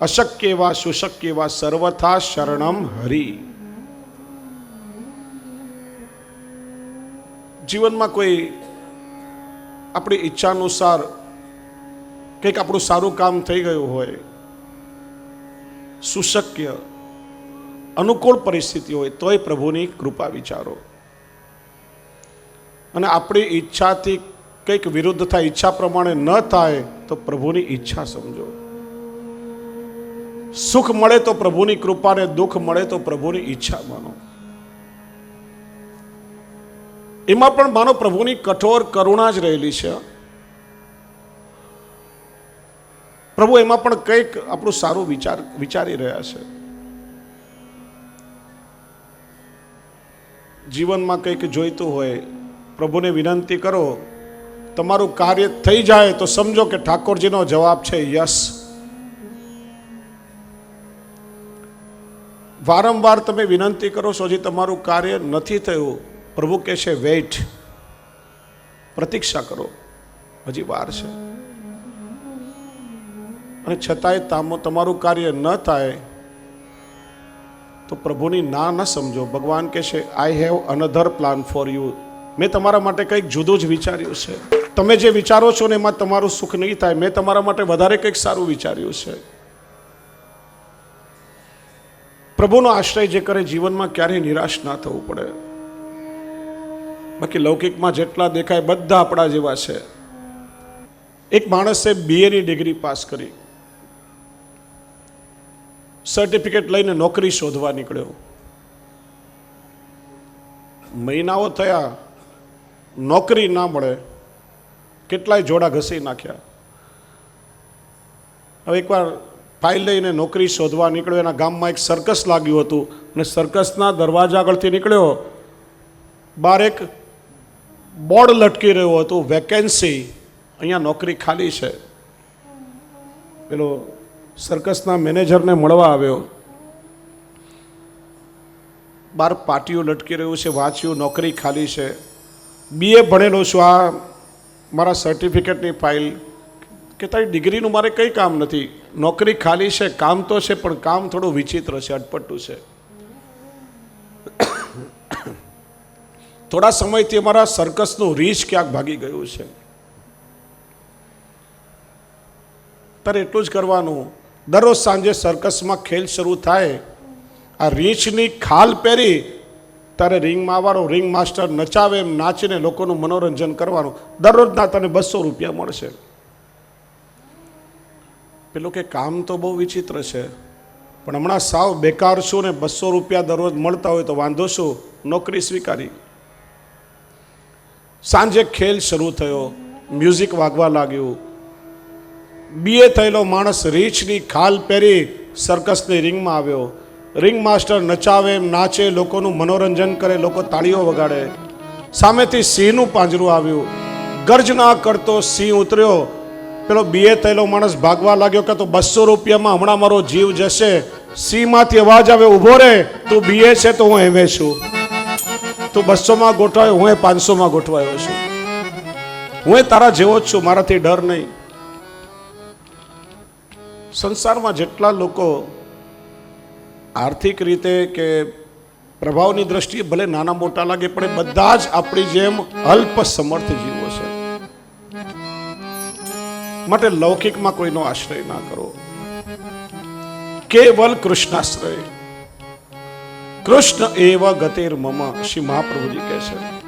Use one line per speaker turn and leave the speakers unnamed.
અશક્ય સુશક્યવા સર્વથા શરણમ હરિ. જીવનમાં કોઈ આપણી ઈચ્છા અનુસાર કંઈક આપણું સારું કામ થઈ ગયું હોય, સુશક્ય, અનુકૂળ પરિસ્થિતિ હોય, તોય પ્રભુની કૃપા વિચારો. અને આપણી ઈચ્છાથી કંઈક વિરુદ્ધ થાય, ઈચ્છા પ્રમાણે ન થાય, તો પ્રભુની ઈચ્છા સમજો. સુખ મળે તો પ્રભુની કૃપાને દુઃખ મળે તો પ્રભુની ઈચ્છા માનો. એમાં પણ માનો પ્રભુની કઠોર કરુણા જ રહેલી છે. પ્રભુ એમાં પણ કંઈક આપણું સારું વિચાર, વિચારી રહ્યા છે. જીવનમાં કંઈક જોઈતું હોય, પ્રભુને વિનંતી કરો, તમારું કાર્ય થઈ જાય તો સમજો કે ઠાકોરજીનો જવાબ છે યસ. વારંવાર તમે વિનંતી કરો છો, હજી તમારું કાર્ય નથી થયું, પ્રભુ કહે છે વેઇટ, પ્રતીક્ષા કરો. હજી વાર છે. અને છતાંય તામો, તમારું કાર્ય ન થાય, તો પ્રભુની ના ન સમજો. ભગવાન કહે છે I have another plan for you મેં તમારા માટે કંઈક જુદું જ વિચાર્યું છે. તમે જે વિચારો છો ને એમાં તમારું સુખ નહીં થાય, મેં તમારા માટે વધારે કંઈક સારું વિચાર્યું છે. પ્રભુનો આશ્રય જે કરે જીવનમાં ક્યારેય નિરાશ ના થવું પડે. બાકી લૌકિકમાં જેટલા દેખાય બધા આપણા જેવા છે. એક માણસે બીએની ડિગ્રી પાસ કરી. સર્ટિફિકેટ લઈને નોકરી શોધવા નીકળ્યો. મહિનાઓ થયા, નોકરી ના મળે, કેટલાય જોડા ઘસી નાખ્યા. હવે એકવાર ફાઇલ લઈને નોકરી શોધવા નીકળ્યો, એના ગામમાં એક સર્કસ લાગ્યું હતું અને સર્કસના દરવાજા આગળથી નીકળ્યો. બહાર એક બોર્ડ લટકી રહ્યું હતું વેકેન્સી અહીંયા નોકરી ખાલી છે. પેલો સર્કસના મેનેજરને મળવા આવ્યો. બાર પાટીઓ લટકી રહ્યું છે, વાંચ્યું, નોકરી ખાલી છે. બીએ ભણેલો છું, આ મારા સર્ટિફિકેટની ફાઇલ કે તારી ડિગ્રીનું મારે કંઈ કામ નથી. નોકરી ખાલી છે, કામ તો છે, પણ કામ થોડું વિચિત્ર છે, અટપટું છે. થોડા સમયથી અમારા સર્કસનું રીચ ક્યાંક ભાગી ગયું છે. તારે એટલું જ કરવાનું. દરરોજ સાંજે સર્કસમાં ખેલ શરૂ થાય, આ રીંછની ખાલ પહેરી તારે રિંગમાં આવવાનો રિંગ માસ્ટર નચાવે એમ નાચીને લોકોનું મનોરંજન કરવાનું. દરરોજના તને બસો રૂપિયા મળશે. પેલું કે કામ તો બહુ વિચિત્ર છે. પણ હમણાં સાવ બેકાર છું ને બસો રૂપિયા દરરોજ મળતા હોય તો વાંધો શું? નોકરી સ્વીકારી. સાંજે ખેલ શરૂ થયો, મ્યુઝિક વાગવા લાગ્યું. બીએ થયેલો માણસ રીંછની ખાલ પહેરી સર્કસની રિંગમાં આવ્યો. રિંગ માસ્ટર નચાવે, નાચે, લોકોનું મનોરંજન કરે, લોકો તાળીઓ વગાડે. સામેથી સિંહનું પાંજરું આવ્યું. ગર્જના કરતો સિંહ ઉતર્યો. પેલો બીએ થયેલો માણસ ભાગવા લાગ્યો કે તો બસો રૂપિયામાં હમણાં મારો જીવ જશે. સિંહમાંથી અવાજ આવે ઊભો રે, તું બીએ છે તો હું એમે છું. તું બસોમાં ગોઠવાયો, હું એ પાંચસોમાં ગોઠવાયો છું. હું એ તારા જેવો જ છું, મારાથી ડર નહીં. સંસારમાં જેટલા લોકો આર્થિક રીતે કે પ્રભાવની દ્રષ્ટિએ ભલે નાના મોટા લાગે, પણ એ બધા જ આપણી જેમ અલ્પ સમર્થ જીવો છે. માટે લૌકિકમાં કોઈનો આશ્રય ના કરો. કેવલ કૃષ્ણાશ્રય. કૃષ્ણ એવ ગતિર મમ શ્રી મહાપ્રભુજી કહે છે.